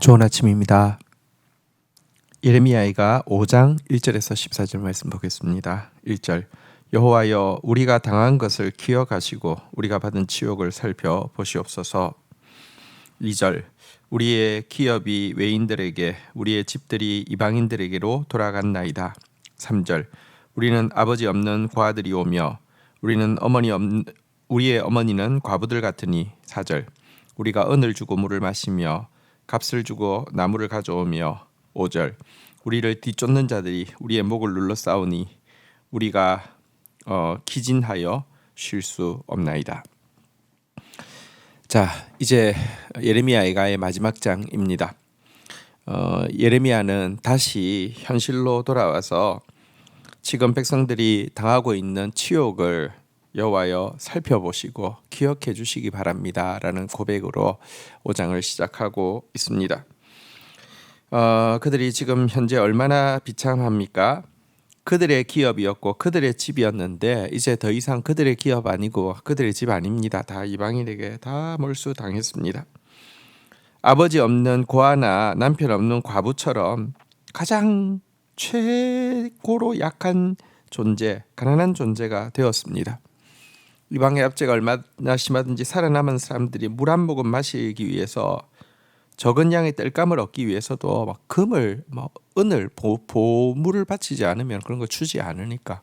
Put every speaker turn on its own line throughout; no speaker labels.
좋은 아침입니다. 예레미야가 5장 1절에서 14절 말씀 보겠습니다. 1절 여호와여 우리가 당한 것을 기억하시고 우리가 받은 치욕을 살펴 보시옵소서. 2절 우리의 기업이 외인들에게 우리의 집들이 이방인들에게로 돌아갔나이다. 3절 우리는 아버지 없는 과들이 오며 우리는 어머니 없 우리의 어머니는 과부들 같으니 4절 우리가 은을 주고 물을 마시며 값을 주고 나무를 가져오며 5절 우리를 뒤쫓는 자들이 우리의 목을 눌러 싸우니 우리가 어, 기진하여 쉴 수 없나이다. 자 이제 예레미야의 마지막 장입니다. 어, 예레미야는 다시 현실로 돌아와서 지금 백성들이 당하고 있는 치욕을 여호와여 살펴보시고 기억해 주시기 바랍니다라는 고백으로 5장을 시작하고 있습니다. 어, 그들이 지금 현재 얼마나 비참합니까? 그들의 기업이었고 그들의 집이었는데 이제 더 이상 그들의 기업 아니고 그들의 집 아닙니다. 다 이방인에게 다 몰수당했습니다. 아버지 없는 고아나 남편 없는 과부처럼 가장 최고로 약한 존재, 가난한 존재가 되었습니다. 이방의 압제가 얼마나 심하든지 살아남은 사람들이 물 한 모금 마시기 위해서 적은 양의 땔감을 얻기 위해서도 막 금을 뭐 은을 보, 보물을 바치지 않으면 그런 거 주지 않으니까.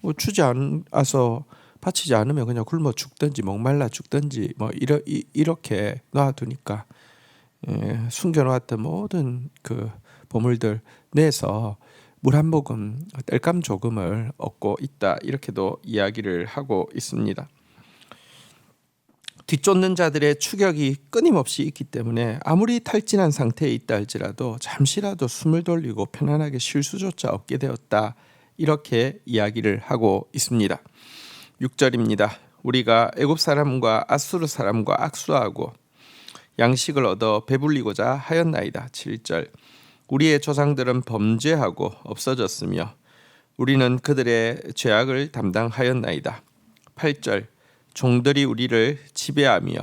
뭐 주지 않아서 바치지 않으면 그냥 굶어 죽든지 목말라 죽든지 뭐 이러, 이, 이렇게 놔두니까 예, 숨겨놓았던 모든 그 보물들 내서 물 한 모금 땔감 조금을 얻고 있다 이렇게도 이야기를 하고 있습니다. 뒤쫓는 자들의 추격이 끊임없이 있기 때문에 아무리 탈진한 상태에 있다 할지라도 잠시라도 숨을 돌리고 편안하게 쉴 수조차 없게 되었다. 이렇게 이야기를 하고 있습니다. 6절입니다. 우리가 애굽 사람과 아수르 사람과 악수하고 양식을 얻어 배불리고자 하였나이다. 7절. 우리의 조상들은 범죄하고 없어졌으며 우리는 그들의 죄악을 담당하였나이다. 8절. 종들이 우리를 지배하며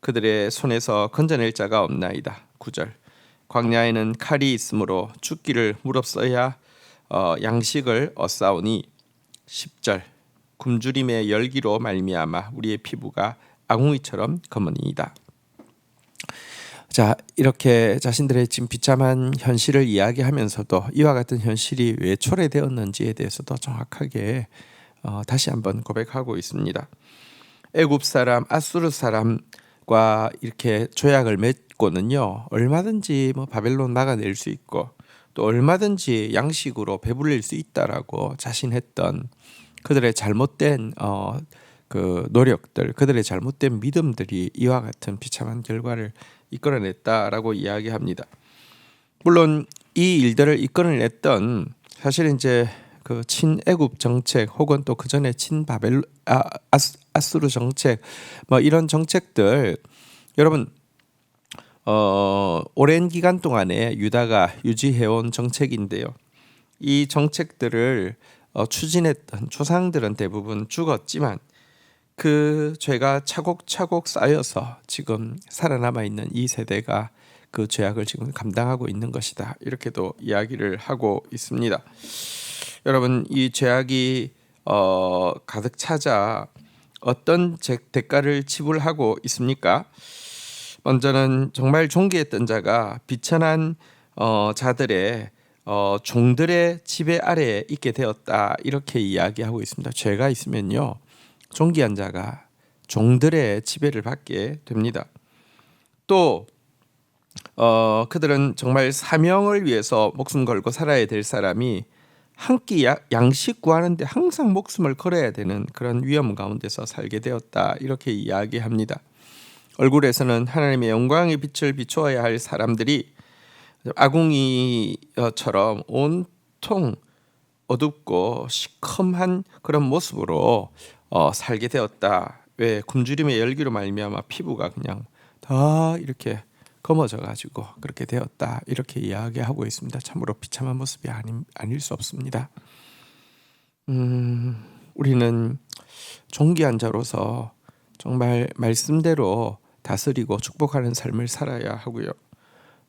그들의 손에서 건져낼 자가 없나이다. 9절. 광야에는 칼이 있으므로 죽기를 무릅써야 어, 양식을 얻사오니 10절. 굶주림의 열기로 말미암아 우리의 피부가 아궁이처럼 검은이다. 자 이렇게 자신들의 지금 비참한 현실을 이야기하면서도 이와 같은 현실이 왜 초래되었는지에 대해서도 정확하게 어, 다시 한번 고백하고 있습니다. 애굽 사람, 아수르 사람과 이렇게 조약을 맺고는요 얼마든지 뭐 바벨론 막아낼 수 있고 또 얼마든지 양식으로 배불릴 수 있다라고 자신했던 그들의 잘못된 어, 그 노력들, 그들의 잘못된 믿음들이 이와 같은 비참한 결과를 이끌어냈다라고 이야기합니다. 물론 이 일들을 이끌어냈던 사실 이제 그 친애굽 정책 혹은 또 그 전에 친바벨 아, 아스, 아수르 정책 뭐 이런 정책들 여러분 어, 오랜 기간 동안에 유다가 유지해온 정책인데요. 이 정책들을 어, 추진했던 조상들은 대부분 죽었지만 그 죄가 차곡차곡 쌓여서 지금 살아남아 있는 이 세대가 그 죄악을 지금 감당하고 있는 것이다. 이렇게도 이야기를 하고 있습니다. 여러분 이 죄악이 어, 가득 찾아 어떤 대가를 지불하고 있습니까? 먼저는 정말 존귀했던 자가 비천한 어, 자들의 어, 종들의 지배 아래에 있게 되었다 이렇게 이야기하고 있습니다. 죄가 있으면요 존귀한 자가 종들의 지배를 받게 됩니다. 또 어, 그들은 정말 사명을 위해서 목숨 걸고 살아야 될 사람이 한 끼 양식 구하는데 항상 목숨을 걸어야 되는 그런 위험 가운데서 살게 되었다 이렇게 이야기합니다. 얼굴에서는 하나님의 영광의 빛을 비추어야 할 사람들이 아궁이처럼 온통 어둡고 시커먼 그런 모습으로 어, 살게 되었다. 왜 굶주림의 열기로 말미암아 피부가 그냥 다 이렇게 검어져 가지고 그렇게 되었다 이렇게 이야기하고 있습니다. 참으로 비참한 모습이 아니, 아닐 수 없습니다. 음, 우리는 존귀한 자로서 정말 말씀대로 다스리고 축복하는 삶을 살아야 하고요.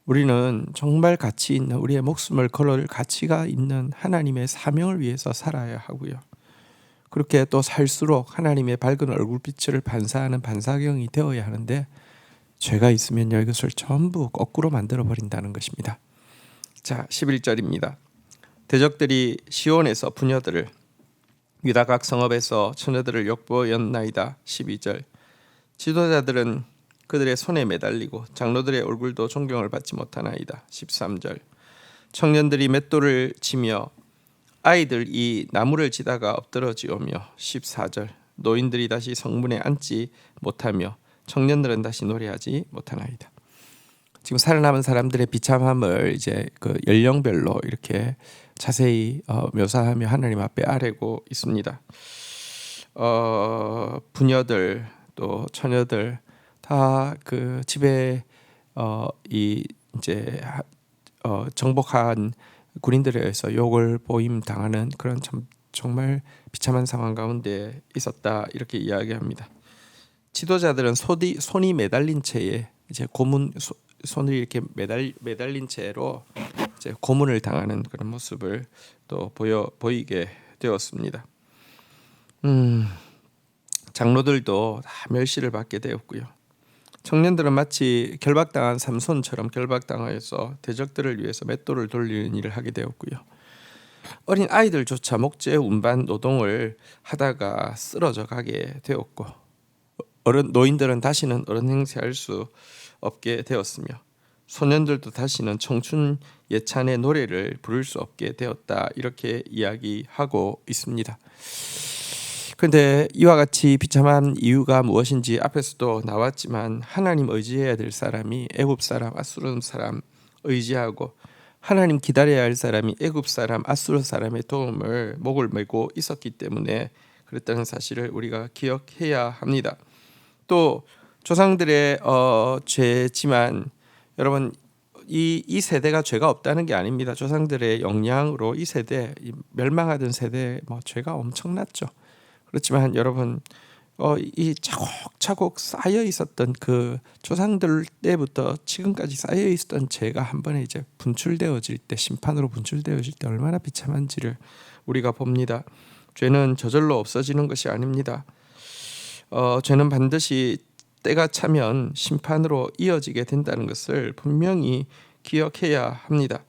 우리는 정말 가치 있는 우리의 목숨을 걸을 가치가 있는 하나님의 사명을 위해서 살아야 하고요. 그렇게 또 살수록 하나님의 밝은 얼굴빛을 반사하는 반사경이 되어야 하는데 죄가 있으면요 이것을 전부 거꾸로 만들어 버린다는 것입니다. 자, 11절입니다. 대적들이 시온에서 부녀들을 유다 각 성읍에서 처녀들을 욕보였나이다. 12절. 지도자들은 그들의 손에 매달리고 장로들의 얼굴도 존경을 받지 못하나이다. 13절. 청년들이 맷돌을 치며 아이들이 나무를 지다가 엎드러지오며 14절. 노인들이 다시 성문에 앉지 못하며 청년들은 다시 노래하지 못하나이다. 지금 살아남은 사람들의 비참함을 이제 그 연령별로 이렇게 자세히 어, 묘사하며 하나님 앞에 아뢰고 있습니다. 어, 부녀들 또 처녀들 다 그 집에 어, 이 이제 어, 정복한 군인들에 의해서 욕을 보임 당하는 그런 참 정말 비참한 상황 가운데 있었다 이렇게 이야기합니다. 지도자들은 손이, 손이 매달린 채에 이제 고문 소, 손을 이렇게 매달 매달린 채로 이제 고문을 당하는 그런 모습을 또 보여 보이게 되었습니다. 음, 장로들도 다 멸시를 받게 되었고요. 청년들은 마치 결박당한 삼손처럼 결박당하여서 대적들을 위해서 맷돌을 돌리는 일을 하게 되었고요. 어린 아이들조차 목재 운반 노동을 하다가 쓰러져 가게 되었고 어른 노인들은 다시는 어른 행세할 수 없게 되었으며 소년들도 다시는 청춘 예찬의 노래를 부를 수 없게 되었다 이렇게 이야기하고 있습니다. 그런데 이와 같이 비참한 이유가 무엇인지 앞에서도 나왔지만 하나님 의지해야 될 사람이 애굽 사람 아수르 사람 의지하고 하나님 기다려야 할 사람이 애굽 사람 아수르 사람의 도움을 목을 메고 있었기 때문에 그랬다는 사실을 우리가 기억해야 합니다. 또 조상들의 어, 죄지만 여러분 이, 이 세대가 죄가 없다는 게 아닙니다. 조상들의 영향으로 이 세대 이 멸망하던 세대 뭐 죄가 엄청났죠. 그렇지만 여러분 어, 이 차곡차곡 쌓여 있었던 그 조상들 때부터 지금까지 쌓여 있었던 죄가 한 번에 이제 분출되어질 때 심판으로 분출되어질 때 얼마나 비참한지를 우리가 봅니다. 죄는 저절로 없어지는 것이 아닙니다. 어, 죄는 반드시 때가 차면 심판으로 이어지게 된다는 것을 분명히 기억해야 합니다.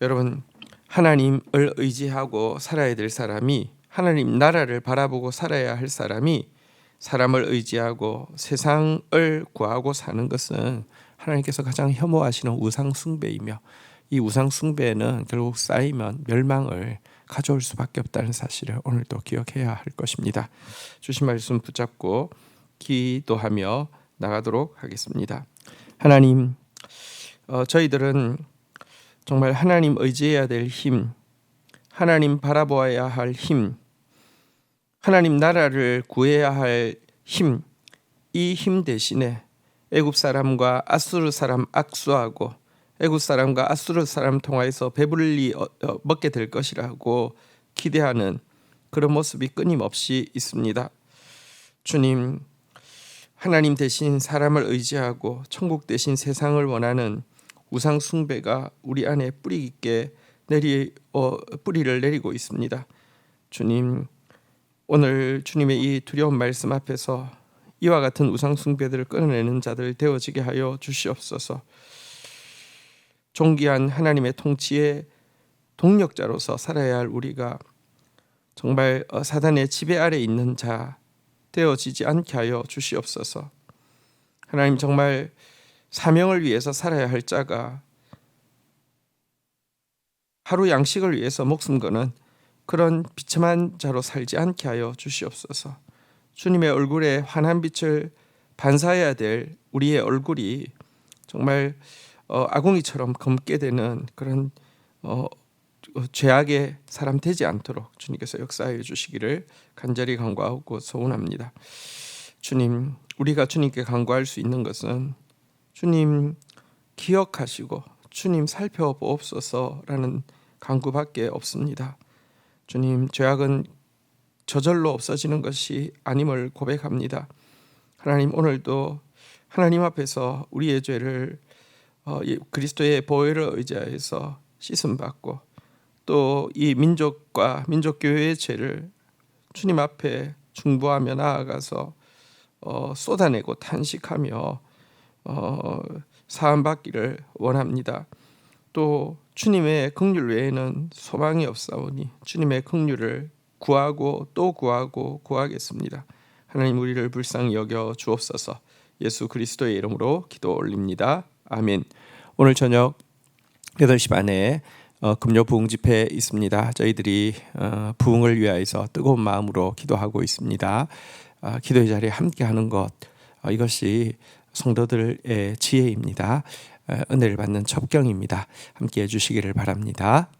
여러분 하나님을 의지하고 살아야 될 사람이 하나님 나라를 바라보고 살아야 할 사람이 사람을 의지하고 세상을 구하고 사는 것은 하나님께서 가장 혐오하시는 우상 숭배이며 이 우상 숭배는 결국 쌓이면 멸망을 가져올 수밖에 없다는 사실을 오늘도 기억해야 할 것입니다. 주신 말씀 붙잡고 기도하며 나가도록 하겠습니다. 하나님, 어, 저희들은 정말 하나님 의지해야 될 힘, 하나님 바라보아야 할 힘, 하나님 나라를 구해야 할 힘, 이 힘 대신에 애굽 사람과 아수르 사람 악수하고 애굽 사람과 아수르 사람 통하여서 배불리 어, 어, 먹게 될 것이라고 기대하는 그런 모습이 끊임없이 있습니다. 주님, 하나님 대신 사람을 의지하고 천국 대신 세상을 원하는 우상 숭배가 우리 안에 뿌리 깊게 내리 어, 뿌리를 내리고 있습니다. 주님, 오늘 주님의 이 두려운 말씀 앞에서 이와 같은 우상 숭배들을 끊어내는 자들 되어지게 하여 주시옵소서. 존귀한 하나님의 통치의 동력자로서 살아야 할 우리가 정말 어, 사단의 지배 아래 있는 자 되어지지 않게 하여 주시옵소서. 하나님 정말 사명을 위해서 살아야 할 자가 하루 양식을 위해서 목숨 거는 그런 비참한 자로 살지 않게 하여 주시옵소서. 주님의 얼굴에 환한 빛을 반사해야 될 우리의 얼굴이 정말 어, 아궁이처럼 검게 되는 그런 어, 죄악의 사람 되지 않도록 주님께서 역사해 주시기를 간절히 간구하고 소원합니다. 주님, 우리가 주님께 간구할 수 있는 것은 주님 기억하시고 주님 살펴보옵소서라는 간구밖에 없습니다. 주님, 죄악은 저절로 없어지는 것이 아님을 고백합니다. 하나님 오늘도 하나님 앞에서 우리의 죄를 어, 이 그리스도의 보혈을 의지하여서 씻음 받고 또 이 민족과 민족 교회의 죄를 주님 앞에 중보하며 나아가서 어, 쏟아내고 탄식하며 어, 사함 받기를 원합니다. 또 주님의 긍휼 외에는 소망이 없사오니 주님의 긍휼을 구하고 또 구하고 구하겠습니다. 하나님 우리를 불쌍히 여겨 주옵소서. 예수 그리스도의 이름으로 기도 올립니다. 아멘. 오늘 저녁 8시 반에 어, 금요 부흥 집회 있습니다. 저희들이 어, 부흥을 위하여서 뜨거운 마음으로 기도하고 있습니다. 아, 기도의 자리에 함께하는 것 어, 이것이 성도들의 지혜입니다. 어, 은혜를 받는 첩경입니다. 함께 해 주시기를 바랍니다.